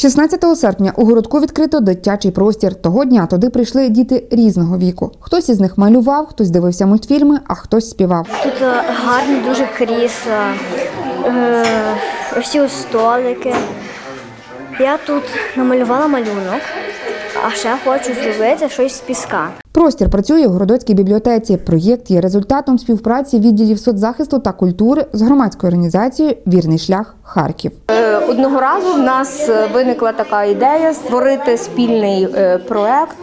16 серпня у городку відкрито дитячий простір. Того дня туди прийшли діти різного віку. Хтось із них малював, хтось дивився мультфільми, а хтось співав. Тут е, гарні дуже крісла, е, всі столики. Я тут намалювала малюнок, а ще хочу зробити щось з піска. Простір працює у городоцькій бібліотеці. Проєкт є результатом співпраці відділів соцзахисту та культури з громадською організацією Вірний шлях Харків. Е, Одного разу в нас е, виникла така ідея створити спільний е, проект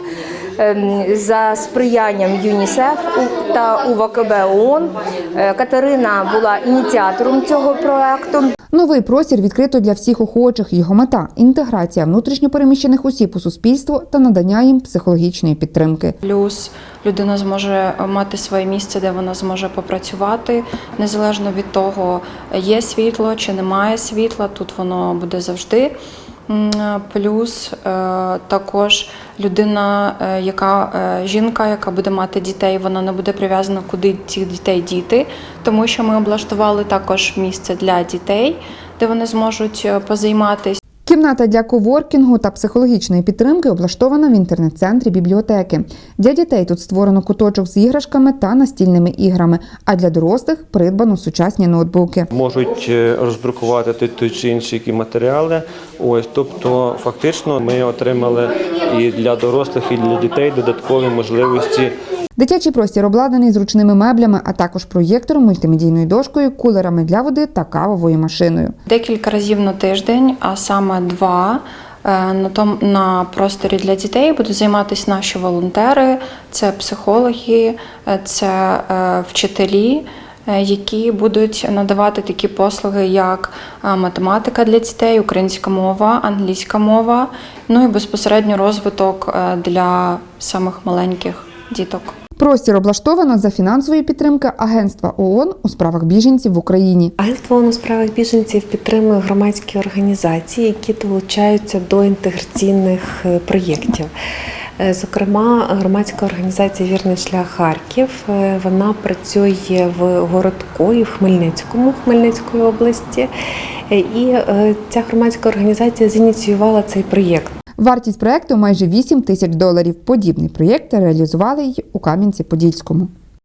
за сприянням ЮНІСЕФ у- та УВКБ ООН. Е, Катерина була ініціатором цього проекту. Новий простір відкрито для всіх охочих. Його мета інтеграція внутрішньопереміщених осіб у суспільство та надання їм психологічної підтримки. Плюс людина зможе мати своє місце, де вона зможе попрацювати, незалежно від того, є світло чи немає світла. Тут воно буде завжди. М, Плюс е, також людина, е, яка е, жінка, яка буде мати дітей, вона не буде прив'язана, куди цих дітей діти, тому що ми облаштували також місце для дітей, де вони зможуть е, позайматися. Кімната для коворкінгу та психологічної підтримки облаштована в інтернет-центрі бібліотеки. Для дітей тут створено куточок з іграшками та настільними іграми, а для дорослих придбано сучасні ноутбуки. можуть е, роздрукувати той чи інші матеріали. Ось, тобто, фактично, ми отримали і для дорослих, і для дітей додаткові можливості Дитячий простір обладнаний зручними меблями, а також проєктором, мультимедійною дошкою, кулерами для води та кавовою машиною. Декілька разів на тиждень, а саме два. е, На том на просторі для дітей будуть займатися наші волонтери, це психологи, е, це е, вчителі, які будуть надавати такі послуги, як математика для дітей, українська мова, англійська мова, ну і безпосередньо розвиток для самих маленьких діток. Простір облаштовано за фінансової підтримки Агентства ООН у справах біженців в Україні. Агентство ООН у справах біженців підтримує громадські організації, які долучаються до інтеграційних е, проєктів. Е, Зокрема, громадська організація Вірний шлях Харків е, вона працює в городку і в Хмельницькому Хмельницької області. І ця громадська організація зініціювала цей проєкт. Вартість проекту майже 8 тисяч доларів. Подібний проєкт реалізували й у Кам'янці-Подільському.